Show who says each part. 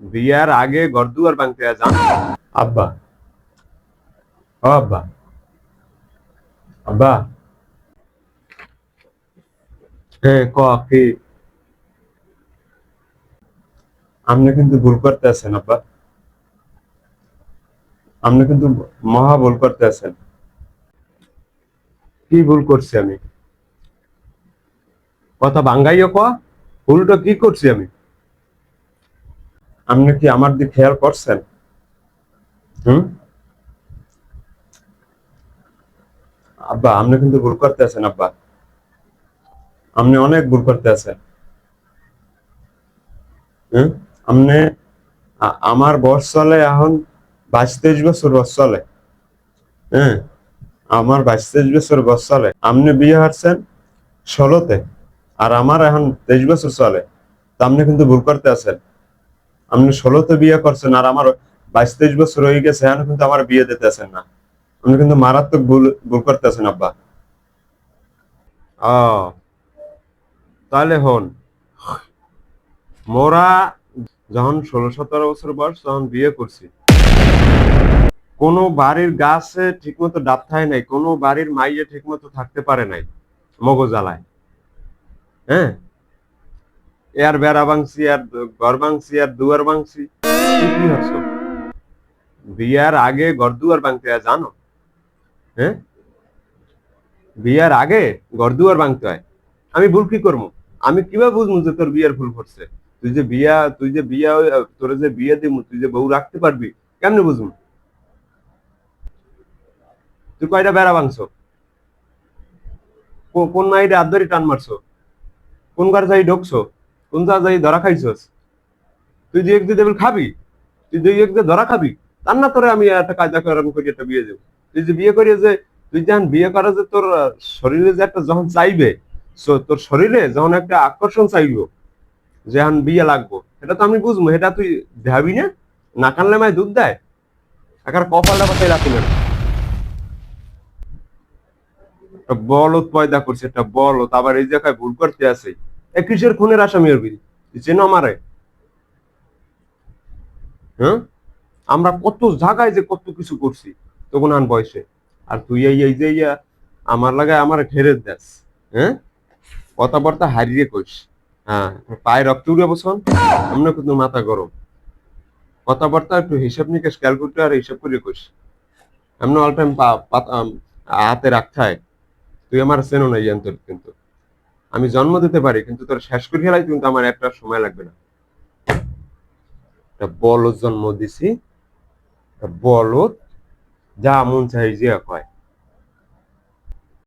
Speaker 1: বিয়ার আগে গরদুয়ার ভাঙতে যান আব্বা। ও আব্বা। আব্বা। ক আপনি কিন্তু ভুল করতে আছেন, আব্বা। আপনি কিন্তু মহা ভুল করতে আছেন। কি ভুল করছি আমি? কথা বাঙ্গাইও ক, ভুলটা কি করছি আমি? আপনি কি আমার দিকে খেয়াল করছেন? হুম? আব্বা, আপনি কিন্তু ভুল করতে আছেন, আব্বা। আপনি অনেক ভুল করতে আছেন। হুম? আপনি আমার বয়স চলে, এখন বাইশ তেইশ বছর বয়স চলে। হ্যাঁ আমার বাইশ তেইশ বছর বয়স চলে। আপনি বিয়ে হারছেন ষোলোতে, আর আমার এখন তেইশ বছর চলে। তা আপনি কিন্তু ভুল করতে আছেন। আপনি ষোলোতে বিয়ে করছেন আর আমার বাইশ তেইশ বছর হয়ে গেছে, এখন কিন্তু আমার বিয়ে দিতেছেন না। আপনি কিন্তু মারাত্মক ভুল ভুল করতেছেন আব্বা। ও তাহলে হন। মোরা যখন ষোলো সতেরো বছর বয়স, তখন বিয়ে করছি। কোনো বাড়ির গাছে ঠিকমতো ডাব থাকে নাই, কোনো বাড়ির মাইয়ে ঠিকমতো থাকতে পারে নাই, মগজ মগজালায় হ্যাঁ? এর বেড়া ভাঙছি আর ঘর ভাঙছি আর দুয়ার ভাঙছি বিয়ার আগে ঘর দুয়ার ভাঙতে হয়, জানো? হ্যাঁ? বিয়ার আগে ঘর দুয়ার ভাঙতে হয়। আমি ভুল কি করব? আমি কীভাবে বুঝব যে তোর বিয়ার ভুল করছে? তুই যে বিয়া, তুই যে বিয়া, তোর যে বিয়ে দিব তুই যে বউ রাখতে পারবি, কেমনে বুঝব? তুই কয়টা বেড়া ভাঙছো? কোন মাইরে আদরি টান মারছো? কোন ঘর যাই ঢুকছো? কোন যাই ধরা খাইছস? তুই দুই এক দিয়ে দেবেন খাবি? তুই দুই এক দিয়ে ধরা খাবি? তার না তোরে আমি একটা কায়দা করে করি একটা বিয়ে দেবো। তুই যে বিয়ে করিয়ে যে তুই যখন বিয়ে করা যে তোর শরীরে যে একটা যখন চাইবে তোর শরীরে যখন একটা আকর্ষণ চাইব যে বিয়ে লাগবো এটা তো আমি বুঝব এটা তুই ভাবি না? না কানলে মায় দুধ দেয়? একার কপালটা কোথায় রাখি না। একটা বলত পয়দা করছে, একটা বলত আবার এই জায়গায় ভুল করতে আছে। এ কিসের খুনের আসামি হবি চেন আমারে হ্যাঁ? আমরা কত জায়গায় যে কত কিছু করছি, তখন আন বয়সে। আর তুই এই যে ইয়া, আমার লাগায় আমার ঘেরে দেস হ্যাঁ? কথাবার্তা হারিয়ে কইস। হ্যাঁ পায়ে রক্ত উড়ে বসন আমরা কিন্তু মাথা গরম। কথাবার্তা একটু হিসাব নিকেশ ক্যালকুলেটর আর হিসাব করে কইস। এমন অল টাইম হাতে রাখতে তুই আমার চেনো নাই তোর কিন্তু। আমি জন্ম দিতে পারি, কিন্তু তোর শেষ করে ফেলাই কিন্তু আমার একটা সময় লাগবে না। বলদ জন্ম দিছি বলদ যা মন চাই যে কয়।